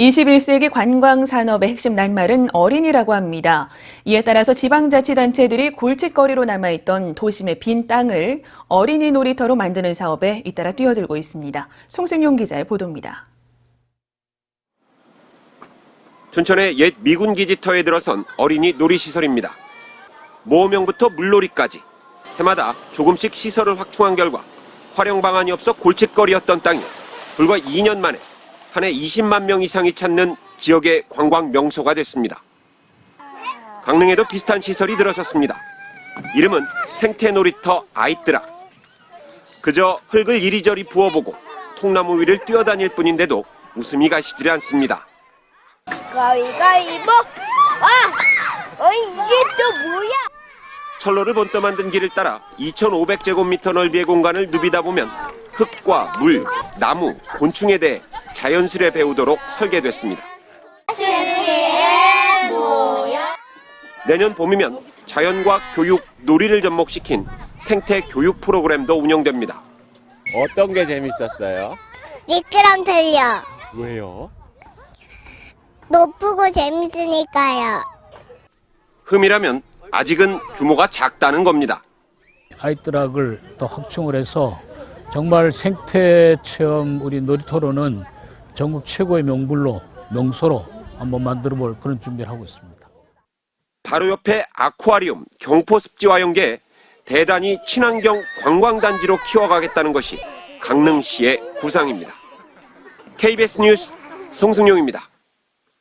21세기 관광 산업의 핵심 낱말은 어린이라고 합니다. 이에 따라서 지방자치단체들이 골칫거리로 남아있던 도심의 빈 땅을 어린이 놀이터로 만드는 사업에 잇따라 뛰어들고 있습니다. 송승용 기자의 보도입니다. 춘천의 옛 미군 기지터에 들어선 어린이 놀이시설입니다. 모호명부터 물놀이까지 해마다 조금씩 시설을 확충한 결과 활용 방안이 없어 골칫거리였던 땅이 불과 2년 만에 한 해 20만 명 이상이 찾는 지역의 관광 명소가 됐습니다. 강릉에도 비슷한 시설이 들어섰습니다. 이름은 생태놀이터 아이뜨락. 그저 흙을 이리저리 부어보고 통나무 위를 뛰어다닐 뿐인데도 웃음이 가시질 않습니다. 가위가위보 아! 어 이게 또 뭐야? 철로를 번떠 만든 길을 따라 2,500제곱미터 넓이의 공간을 누비다 보면 흙과 물, 나무, 곤충에 대해 자연스레 배우도록 설계됐습니다. 내년 봄이면 자연과학 교육, 놀이를 접목시킨 생태 교육 프로그램도 운영됩니다. 어떤 게 재밌었어요? 미끄럼 틀려 왜요? 높고 재밌으니까요. 흠이라면 아직은 규모가 작다는 겁니다. 아이트락을 더 확충을 해서 정말 생태 체험 우리 놀이터로는 전국 최고의 명불로 명소로 한번 만들어 볼 그런 준비를 하고 있습니다. 바로 옆에 아쿠아리움, 경포 습지와 연계해 대단히 친환경 관광단지로 키워가겠다는 것이 강릉시의 구상입니다. KBS 뉴스 송승용입니다.